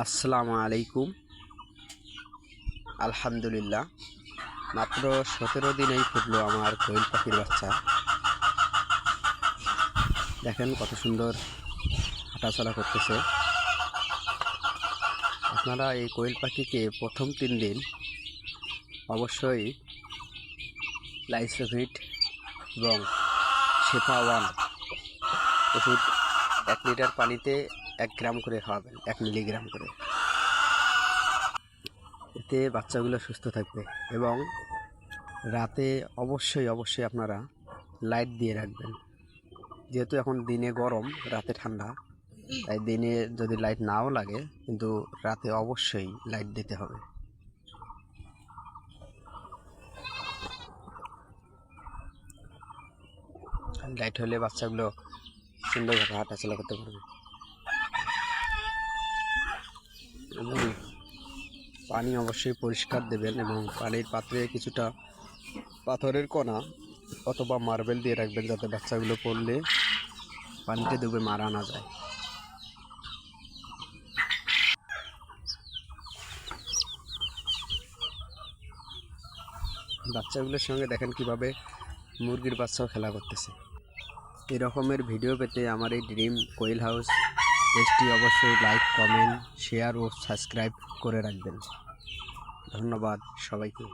আসসালামু আলাইকুম। আলহামদুলিল্লাহ, মাত্র সতেরো দিনেই ফুটলো আমার কোয়েল পাখির বাচ্চা। দেখেন কত সুন্দর হাঁটাচলা করতেছে। আপনারা এই কোয়েল পাখিকে প্রথম তিন দিন অবশ্যই লাইসোভিট এবং শেফা ওয়ান ওষুধ এক লিটার পানিতে এক গ্রাম করে খাওয়াবেন, এক মিলিগ্রাম করে। এতে বাচ্চাগুলো সুস্থ থাকবে এবং রাতে অবশ্যই অবশ্যই আপনারা লাইট দিয়ে রাখবেন। যেহেতু এখন দিনে গরম, রাতে ঠান্ডা, তাই দিনে যদি লাইট নাও লাগে, কিন্তু রাতে অবশ্যই লাইট দিতে হবে। লাইট হলে বাচ্চাগুলো সুন্দরভাবে হাঁটাচলা করতে পারবে। এবং পানি অবশ্যই পরিষ্কার দেবেন এবং পানির পাত্রে কিছুটা পাথরের কণা অথবা মার্বেল দিয়ে রাখবেন যাতে বাচ্চাগুলো পড়লে পানিতে ডুবে মারা না যায়। বাচ্চাগুলোর সঙ্গে দেখেন কীভাবে মুরগির বাচ্চাও খেলা করতেছে। এই রকমের ভিডিও পেতে আমার এই ড্রিম কোয়েল হাউস পেজটি অবশ্যই লাইক কমেন্ট শেয়ার ও সাবস্ক্রাইব করে রাখবেন। ধন্যবাদ সবাইকে।